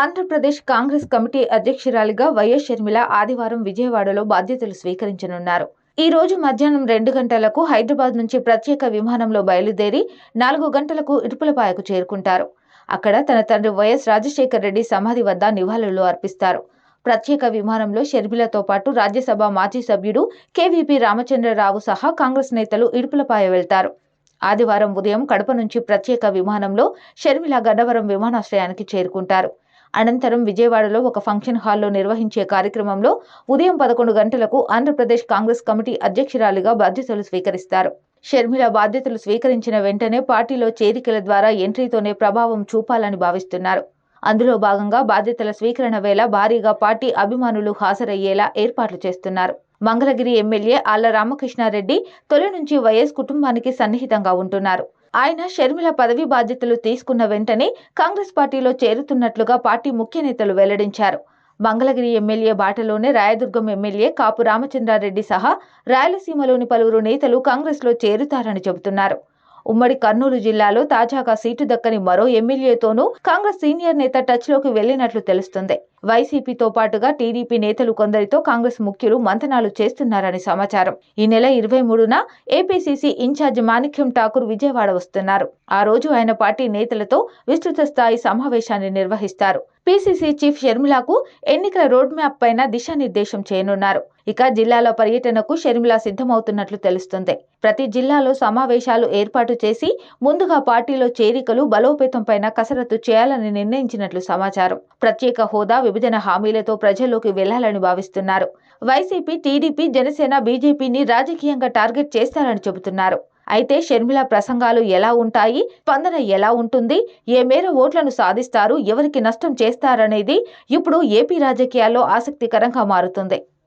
Andhra Pradesh Congress committee అధ్యక్షురాలిగా YS Sharmila ఆదివారం విజయవాడలో బాధ్యతలు స్వీకరించనున్నారు. ఈ రోజు మధ్యాహ్నం రెండు గంటలకు హైదరాబాద్ నుంచి ప్రత్యేక విమానంలో బయలుదేరి నాలుగు గంటలకు ఇటుపులపాయకు చేరుకుంటారు. అక్కడ తన తండ్రి వైఎస్ రాజశేఖర రెడ్డి సమాధి వద్ద నివాళులు అర్పిస్తారు. ప్రత్యేక విమానంలో షర్మిలతో పాటు రాజ్యసభ మాజీ సభ్యుడు కేవీపీ రామచంద్రరావు సహా కాంగ్రెస్ నేతలు ఇడుపులపాయ వెళ్తారు. ఆదివారం ఉదయం కడప నుంచి ప్రత్యేక విమానంలో షర్మిల గన్నవరం విమానాశ్రయానికి చేరుకుంటారు. అనంతరం విజయవాడలో ఒక ఫంక్షన్ హాల్లో నిర్వహించే కార్యక్రమంలో ఉదయం పదకొండు గంటలకు ఆంధ్రప్రదేశ్ కాంగ్రెస్ కమిటీ అధ్యక్షురాలిగా బాధ్యతలు స్వీకరిస్తారు. షర్మిల బాధ్యతలు స్వీకరించిన వెంటనే పార్టీలో చేరికల ద్వారా ఎంట్రీతోనే ప్రభావం చూపాలని భావిస్తున్నారు. అందులో భాగంగా బాధ్యతల స్వీకరణ వేళ భారీగా పార్టీ అభిమానులు హాజరయ్యేలా ఏర్పాట్లు చేస్తున్నారు. మంగళగిరి ఎమ్మెల్యే ఆళ్ళ రామకృష్ణారెడ్డి తొలి నుంచి వైఎస్ కుటుంబానికి సన్నిహితంగా ఉంటున్నారు. ఆయన షర్మిల పదవి బాధ్యతలు తీసుకున్న వెంటనే కాంగ్రెస్ పార్టీలో చేరుతున్నట్లుగా పార్టీ ముఖ్య నేతలు వెల్లడించారు. మంగళగిరి ఎమ్మెల్యే బాటలోనే రాయదుర్గం ఎమ్మెల్యే కాపు రామచంద్రారెడ్డి సహా రాయలసీమలోని పలువురు నేతలు కాంగ్రెస్లో చేరుతారని చెబుతున్నారు. ఉమ్మడి కర్నూలు జిల్లాలో తాజాగా సీటు దక్కని మరో ఎమ్మెల్యేతోనూ కాంగ్రెస్ సీనియర్ నేత టచ్లోకి వెళ్ళినట్లు తెలుస్తుంది. వైసీపీతో పాటుగా టీడీపీ నేతలు కొందరితో కాంగ్రెస్ ముఖ్యులు మంతనాలు చేస్తున్నారని సమాచారం. ఈ నెల ఇరవై మూడున APCC in charge Manickam Thakur Vijayawada వస్తున్నారు. ఆ రోజు ఆయన పార్టీ నేతలతో విస్తృత స్థాయి సమావేశాన్ని నిర్వహిస్తారు. పీసీసీ చీఫ్ షర్మిలాకు ఎన్నికల రోడ్ మ్యాప్ పైన దిశానిర్దేశం చేయనున్నారు. ఇక జిల్లాల పర్యటనకు షర్మిల సిద్ధమవుతున్నట్లు తెలుస్తుంది. ప్రతి జిల్లాలో సమావేశాలు ఏర్పాటు చేసి ముందుగా పార్టీలో చేరికలు బలోపేతం పైన కసరత్తు చేయాలని నిర్ణయించినట్లు సమాచారం. ప్రత్యేక హోదా విభజన హామీలతో ప్రజల్లోకి వెళ్ళాలని భావిస్తున్నారు. వైసీపీ టీడీపీ జనసేన బీజేపీని రాజకీయంగా టార్గెట్ చేస్తారని చెబుతున్నారు. అయితే షర్మిల ప్రసంగాలు ఎలా ఉంటాయి? స్పందన ఎలా ఉంటుంది? ఏ మేర ఓట్లను సాధిస్తారు? ఎవరికి నష్టం చేస్తారనేది ఇప్పుడు ఏపీ రాజకీయాల్లో ఆసక్తికరంగా మారుతుంది.